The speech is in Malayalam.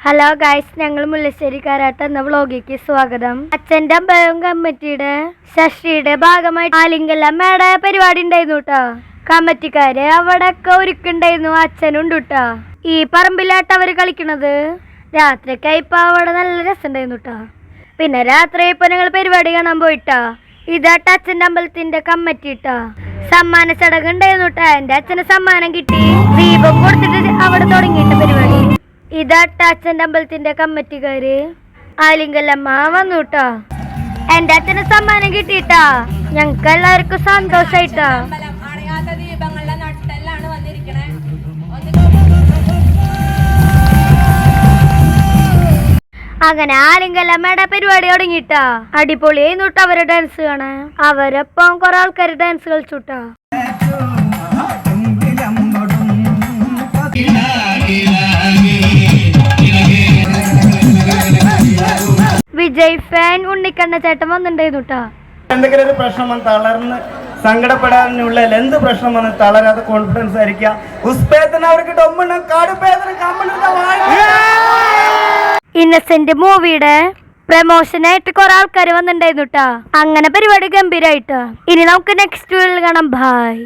ഹലോ ഗായ്സ് ഞങ്ങൾ മുല്ലശ്ശേരിക്കാരാട്ട് എന്ന വ്ളോഗിക്ക് സ്വാഗതം. അച്ഛന്റെ അമ്പലം കമ്മിറ്റിയുടെ ശശിയുടെ ഭാഗമായി ആലിംഗല്ലമ്മയുടെ പരിപാടി ഉണ്ടായിരുന്നു കേട്ടോ കമ്മിറ്റിക്കാര് അവിടെ ഒക്കെ ഒരുക്കുണ്ടായിരുന്നു അച്ഛനുണ്ട് കേട്ടോ ഈ പറമ്പിലാട്ട് അവർ കളിക്കണത്? രാത്രിയൊക്കെ ഇപ്പൊ അവിടെ നല്ല രസമുണ്ടായിരുന്നു കേട്ടോ പിന്നെ രാത്രി ഇപ്പൊ ഞങ്ങൾ പരിപാടി കാണാൻ പോയിട്ടോ. ഇതാട്ട അച്ഛന്റെ അമ്പലത്തിന്റെ കമ്മിറ്റി കേട്ടോ സമ്മാന ചടങ്ങ് ഉണ്ടായിരുന്നു കേട്ടോ എന്റെ അച്ഛന് സമ്മാനം കിട്ടി. ദീപം കൊടുത്തിട്ട് അവിടെ തുടങ്ങിയിട്ട് പരിപാടി. ഇതാട്ട അച്ഛന്റെ അമ്പലത്തിന്റെ കമ്മിറ്റിക്കാര്. ആലിങ്കല്ലമ്മ വന്നു കേട്ടോ എന്റെ അച്ഛന് സമ്മാനം കിട്ടിയിട്ടാ. ഞങ്ങൾക്ക് എല്ലാവർക്കും സന്തോഷായിട്ടാ. അങ്ങനെ ആലിങ്കല്ലമ്മയുടെ പരിപാടി തുടങ്ങിട്ടാ അടിപൊളിയായി കേട്ടോ അവരെ ഡാൻസ് കാണാൻ. അവരൊപ്പം കുറെ ആൾക്കാർ ഡാൻസ് കളിച്ചുട്ടാ. വിജയ് ഫാൻ ഉണ്ണിക്കണ്ണ ചേട്ടൻ വന്നിട്ടുണ്ടായിരുന്നു കേട്ടാ എന്തെങ്കിലും ഒരു പ്രശ്നം വന്ന് തളർന്ന് സങ്കടപ്പെടാനുള്ള എന്ത് പ്രശ്നം വന്ന് തളരാതെ കോൺഫിഡൻസ് ആയിരിക്കുക. അവർക്ക് ഡൊമ്മണം കാടുപേദന ഇന്നസെന്റ് മൂവിയുടെ പ്രമോഷനായിട്ട് കുറെ ആൾക്കാർ വന്നിട്ടുണ്ടായിരുന്നു കേട്ടോ അങ്ങനെ പരിപാടി ഗംഭീരായിട്ട്. ഇനി നമുക്ക് നെക്സ്റ്റ് വീഡിയോയിൽ കാണാം. ബായ്